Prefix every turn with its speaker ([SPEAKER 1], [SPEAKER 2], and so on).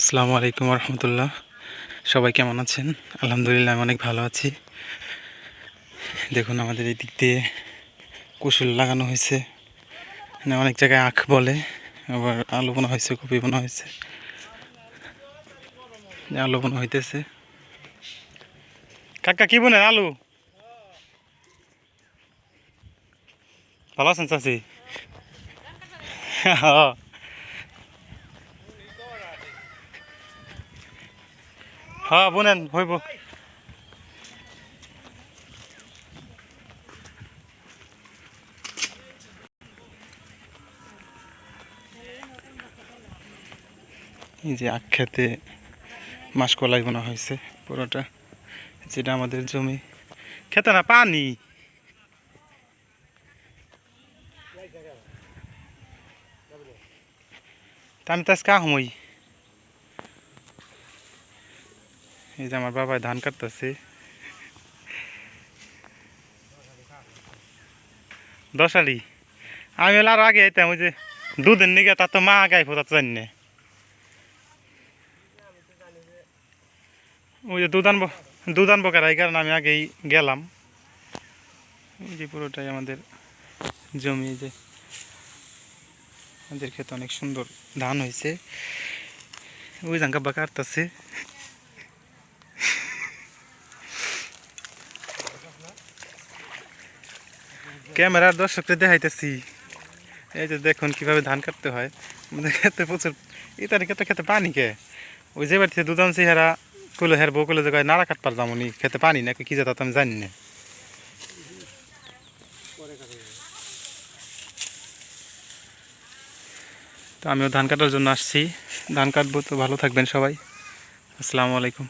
[SPEAKER 1] আসসালামু আলাইকুম রহমতুল্লাহ সবাই কেমন আছেন? আলহামদুলিল্লাহ, আমি অনেক ভালো আছি। দেখুন, আমাদের এই দিক দিয়ে কুশল লাগানো হয়েছে। মানে অনেক জায়গায় আখ বলে, আবার আলু বোনা হয়েছে, কপি বোনা হয়েছে। আলু বোনা হইতেছে। কাকা, কি বোনের আলু? ভালো আছেন চাষি হ্যাঁ হ্যাঁ বোনেন, হইব। এই যে আখ খেতে মাসকলাই বোনা হয়েছে, পুরোটা, যেটা আমাদের জমি। খেতে না, পানি। আমি তো আজকে আহমই। এই যে আমার বাবা ধান কাটতেছে। দশালি, আমি হলে আরও আগে আইতাম, ওই যে দুদিন নিগে তার তো মা আগে আইফো তা তো জানি ওই যে দুধ আনব দুধ আনব কারা এই কারণে আমি আগেই গেলাম। এই যে পুরোটাই আমাদের জমি যে আমাদের ক্ষেতে অনেক সুন্দর ধান হয়েছে ওই জাঙ্গা বা কাটতেছে। ক্যামেরার দর্শকদের দেখাইতেছি। এই যে দেখুন কীভাবে ধান কাটতে হয়। আমাদের খেতে প্রচুর ইতারি খেতে খেতে পানি কে? ওই যে বাড়িতে দুধ আনছি হেরা কুলো হের বউ কুলো জায়গায় নাড়া কাটপার যামনি খেতে পানি না কি যেত আমি জানি না। তো আমিও ধান কাটার জন্য আসছি। ধান কাটবো তো ভালো থাকবেন সবাই। আসসালামু আলাইকুম।